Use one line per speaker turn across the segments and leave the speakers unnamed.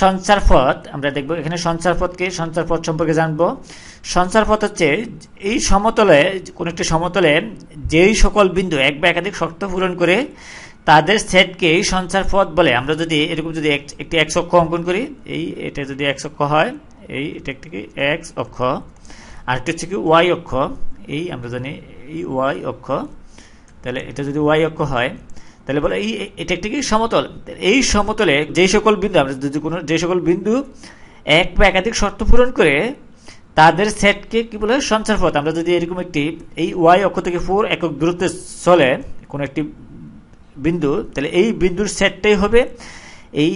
সঞ্চার পথ আমরা দেখব এখানে সঞ্চার পথকে সঞ্চার পথ সম্পর্কে জানব। সঞ্চার পথ হচ্ছে এই সমতলে, কোন একটি সমতলে যেই সকল বিন্দু এক বা একাধিক শর্ত পূরণ করে তাদের সেটকে এই সঞ্চার পথ বলে। আমরা যদি এরকম যদি একটি এক্স অক্ষ অঙ্কন করি, এই এটা যদি এক্স অক্ষ হয়, এই এটা একটি এক্স অক্ষ। আরেকটি হচ্ছে কি, ওয়াই অক্ষ, এই আমরা জানি এই ওয়াই অক্ষ। তাহলে এটা যদি ওয়াই অক্ষ হয় তাহলে বলে এই এটা একটি কি সমতল? এই সমতলে যে সকল বিন্দু, আমরা যদি কোনো, যে সকল বিন্দু এক বা একাধিক শর্ত পূরণ করে, তাদের সেটকে কি বলে? সঞ্চার পথ। আমরা যদি এরকম একটি, এই ওয়াই অক্ষ থেকে ফোর একক দূরত্বে চলে, কোনো একটি বিন্দু, তাহলে এই বিন্দুর সেটটাই হবে এই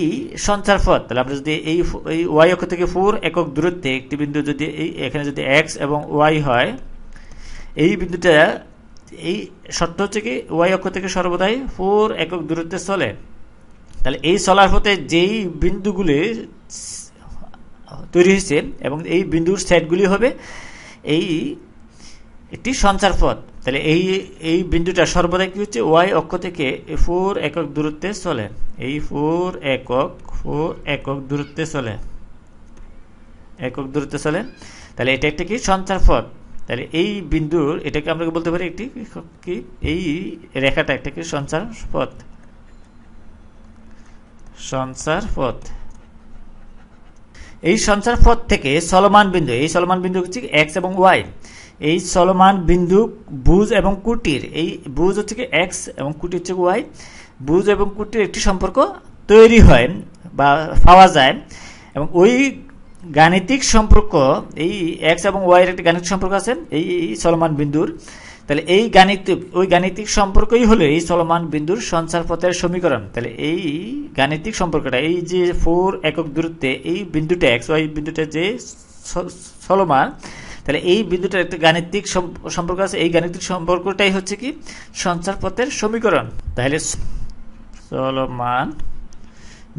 সঞ্চার পথ। তাহলে আমরা যদি এই এই ওয়াই অক্ষ থেকে ফোর একক দূরত্বে একটি বিন্দু যদি এই, এখানে যদি এক্স এবং ওয়াই হয়, এই বিন্দুটা এই শর্ত হচ্ছে কি, ওয়াই অক্ষ থেকে সর্বদাই ফোর একক দূরত্বে চলে। তাহলে এই চলার পথে যেই বিন্দুগুলি তৈরি হয়েছে এবং এই বিন্দুর সেটগুলি হবে, এই একটি সঞ্চার পথ। তাহলে এই এই বিন্দুটা সর্বদা কি হচ্ছে, ওয়াই অক্ষ থেকে ফোর একক দূরত্বে চলে। এই ফোর একক ফোর একক দূরত্বে চলে। একক দূরত্বে চলে। তাহলে এটা একটা কি, সঞ্চার পথ। তাহলে এই বিন্দুর, এটাকে আমরা বলতে পারি একটি, কি? এই রেখাটা একটা কি সঞ্চার পথ। সঞ্চার পথ। এই সঞ্চার পথ থেকে চলমান বিন্দু, এই চলমান বিন্দু হচ্ছে এক্স এবং ওয়াই এই চলমান বিন্দু বুজ এবং কুটির, এই বুজ হচ্ছে কি এক্স এবং কুটি হচ্ছে ওয়াই বুজ এবং কুটির একটি সম্পর্ক তৈরি হয় বা পাওয়া যায় এবং ওই গাণিতিক সম্পর্ক, এই এক্স এবং ওয়াইয়ের একটি গাণিতিক সম্পর্ক আছে, এই চলমান বিন্দুর। তাহলে এই গাণিতিক ওই গাণিতিক সম্পর্কই হলো এই চলমান বিন্দুর সঞ্চার পথের সমীকরণ। তাহলে এই গাণিতিক সম্পর্কটা, এই যে ফোর একক দূরত্বে এই বিন্দুটা এক্স ওয়াই বিন্দুটা যে চলমান তাহলে এই বিন্দুটার একটা গাণিতিক সম্পর্ক আছে, এই গাণিতিক সম্পর্কটাই হচ্ছে কি? সঞ্চার পথের সমীকরণ। তাহলে চলমান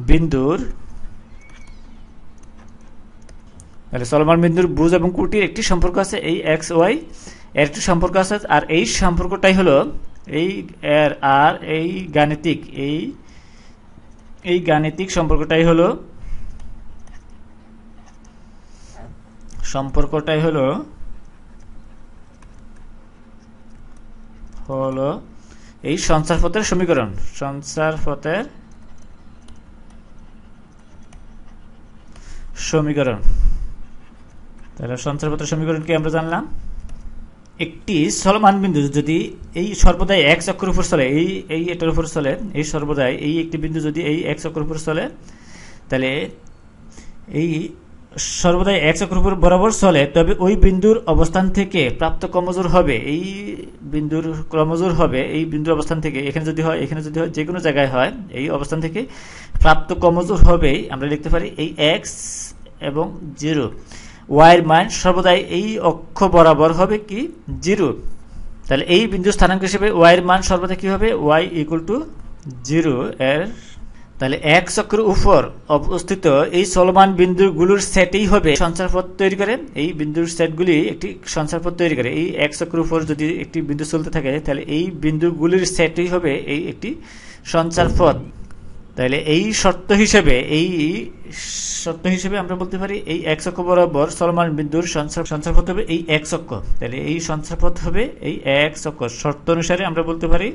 বিন্দুর তাহলে চলমান বিন্দুর বুজ এবং কুটির একটি সম্পর্ক আছে এই এক্স ওয়াই এর একটি সম্পর্ক আছে, আর এই সম্পর্কটাই হলো এই এর আর এই গাণিতিক, এই এই গাণিতিক সম্পর্কটাই হলো সম্পর্কটাই হলো হলো এই সঞ্চার পথের সমীকরণ সঞ্চার পথের সমীকরণ। তাহলে সঞ্চার পথের সমীকরণ কি আমরা জানলাম? একটি চলমান বিন্দু, যদি এই সর্বদাই এক চক্রের উপর চলে এই এই এটার উপর চলে এই সর্বদাই এই একটি বিন্দু যদি এই এক চক্রের উপর চলে তাহলে এই সর্বদাই এক চক্র উপর বরাবর চলে তবে ওই বিন্দুর অবস্থান থেকে প্রাপ্ত ক্রমজোর হবে, এই বিন্দুর ক্রমজোর হবে, এই বিন্দুর অবস্থান থেকে, এখানে যদি হয়, এখানে যদি হয় যে কোনো জায়গায় হয়, এই অবস্থান থেকে প্রাপ্ত ক্রমজোর হবেই, আমরা লিখতে পারি এই এক্স এবং জিরো ওয়াইয়ের মান সর্বদাই এই অক্ষ বরাবর হবে কি? জিরো। তাহলে এই বিন্দু স্থানাঙ্ক হিসেবে ওয়াইয়ের মান সর্বদা কি হবে? ওয়াই ইকুয়াল টু জিরো এর। তাহলে এক চক্রের উপর অবস্থিত এই চলমান বিন্দুগুলোর সেটই হবে সঞ্চারপথ তৈরি করে। এই বিন্দুর সেটগুলি একটি সঞ্চারপথ তৈরি করে। এই এক চক্রের উপর যদি একটি বিন্দু চলতে থাকে, তাহলে এই বিন্দুগুলির সেটই হবে এই একটি সঞ্চারপথ। তাহলে এই শর্ত হিসেবে, এই শর্ত হিসেবে আমরা বলতে পারি এই এক চক্র বরাবর চলমান বিন্দুর সঞ্চারপথ হবে এই এক চক্র তাহলে এই সঞ্চারপথ হবে এই এক চক্র শর্ত অনুসারে আমরা বলতে পারি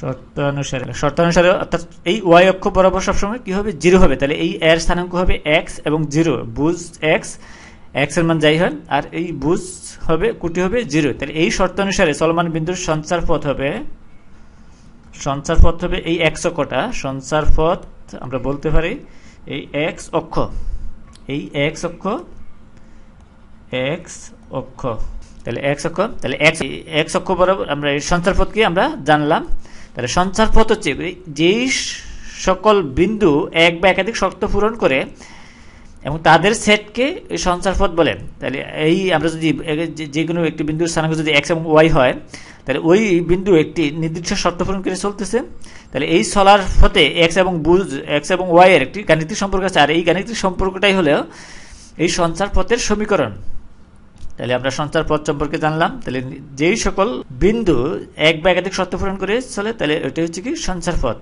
শর্তানুসারে শর্তানুসারে অর্থাৎ এই ওয়াই অক্ষ বরাবর সবসময় কি হবে? জিরো হবে। তাহলে এই এর স্থানাঙ্ক হবে এক্স এবং জিরো। বুঝ এক্স এক্সের মান যাই হয়, আর এই বুঝ হবে, কুটি হবে জিরো। তাহলে এই শর্তানুসারে চলমান বিন্দুর সঞ্চার পথ হবে সঞ্চার পথ হবে এই এক্স অক্ষটা সঞ্চার পথ আমরা বলতে পারি, এই এক্স অক্ষ, এই এক্স অক্ষ এক্স অক্ষ। তাহলে এক্স অক্ষ, তাহলে এক্স এক্স অক্ষ বরাবর আমরা এই সঞ্চার পথ কি আমরা জানলাম। তাহলে সঞ্চার পথ হচ্ছে যেই সকল বিন্দু এক বা একাধিক শর্ত পূরণ করে এবং তাদের সেটকে সঞ্চার পথ বলে। তাহলে এই আমরা যদি যে কোনো একটি বিন্দুর স্থানাঙ্ক যদি এক্স এবং ওয়াই হয় তাহলে ওই বিন্দু একটি নির্দিষ্ট শর্ত পূরণ করে চলতেছে। তাহলে এই সলার পথে এক্স এবং বুজ এক্স এবং ওয়াই এর একটি গাণিতিক সম্পর্ক আছে। আর এই গাণিতিক সম্পর্কটাই হলো এই সঞ্চার পথের সমীকরণ। তাহলে আমরা সঞ্চার পথ সম্পর্কে জানলাম। তাহলে যেই সকল বিন্দু এক বা একাধিক শর্ত পূরণ করে চলে, তাহলে ওইটা হচ্ছে কি সঞ্চার পথ।